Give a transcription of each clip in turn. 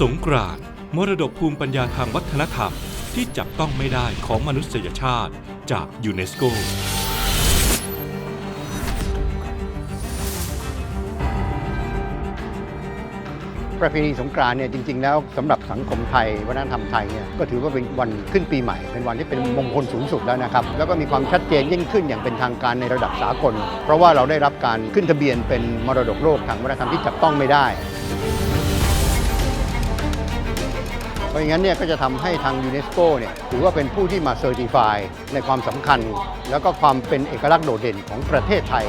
สงกรานต์มรดกภูมิปัญญาทางวัฒนธรรม ที่จับต้องไม่ได้ของมนุษยชาติจากยูเนสโก ประเพณีสงกรานต์เนี่ยจริง ๆ แล้วสำหรับสังคมไทยวัฒนธรรมไทยเนี่ยก็ถือว่าเป็นวันขึ้นปีใหม่ เป็นวันที่เป็นมงคลสูงสุดแล้วนะครับ แล้วก็มีความชัดเจนยิ่งขึ้นอย่างเป็นทางการในระดับสากล เพราะว่าเราได้รับการขึ้นทะเบียนเป็นมรดกโลกทางวัฒนธรรมที่จับต้องไม่ได้ เพราะงั้นเนี่ยก็จะทำให้ทางยูเนสโกเนี่ยถือว่าเป็นผู้ที่มาเซอร์ติฟายในความสำคัญ แล้วก็ความเป็นเอกลักษณ์โดดเด่นของประเทศไทย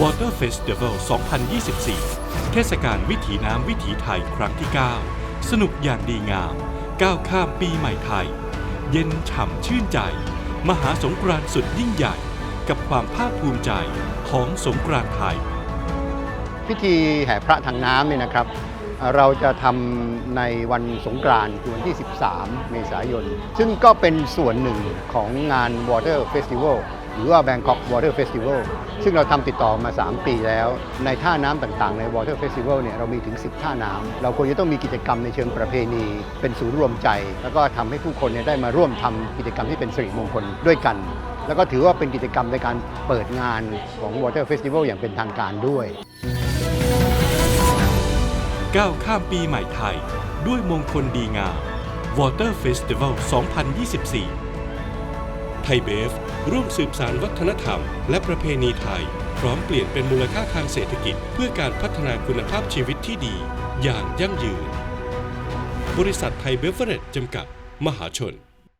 Water Festival 2024 เทศกาลวิถีน้ำวิถีไทยครั้งที่ 9 สนุกอย่างดีงาม ก้าวข้ามปีใหม่ไทย เย็นฉ่ำชื่นใจ มหาสงกรานต์สุดยิ่งใหญ่ กับความภาคภูมิใจของสงกรานต์ไทย พิธีแห่พระทางน้ำเนี่ยนะครับ เราจะทำในวันสงกรานต์คือวันที่ 13 เมษายน ซึ่งก็เป็นส่วนหนึ่งของงาน Water Festival หรือว่า Bangkok Water Festival ซึ่งเราทำติดต่อมา 3 ปีแล้ว ในท่าน้ำต่างๆ ใน Water Festival เนี่ยเรามีถึง 10 ท่าน้ำเราควรจะต้องมีกิจกรรมในเชิงประเพณี เป็นศูนย์รวมใจ แล้วก็ทำให้ผู้คนเนี่ยได้มาร่วมทำกิจกรรมที่เป็นสิริมงคลด้วยกัน แล้วก็ถือว่าเป็นกิจกรรมในการเปิดงานของ Water Festival อย่างเป็นทางการด้วย ก้าวข้ามปีใหม่ไทย ด้วยมงคลดีงาม Water Festival 2024 ไทยเบฟ ร่วมสืบสารวัฒนธรรม และประเพณีไทย พร้อมเปลี่ยนเป็นมูลค่าทางเศรษฐกิจ เพื่อการพัฒนาคุณภาพชีวิตที่ดี อย่างยั่งยืน บริษัทไทยเบฟเวอร์เรจจำกัด มหาชน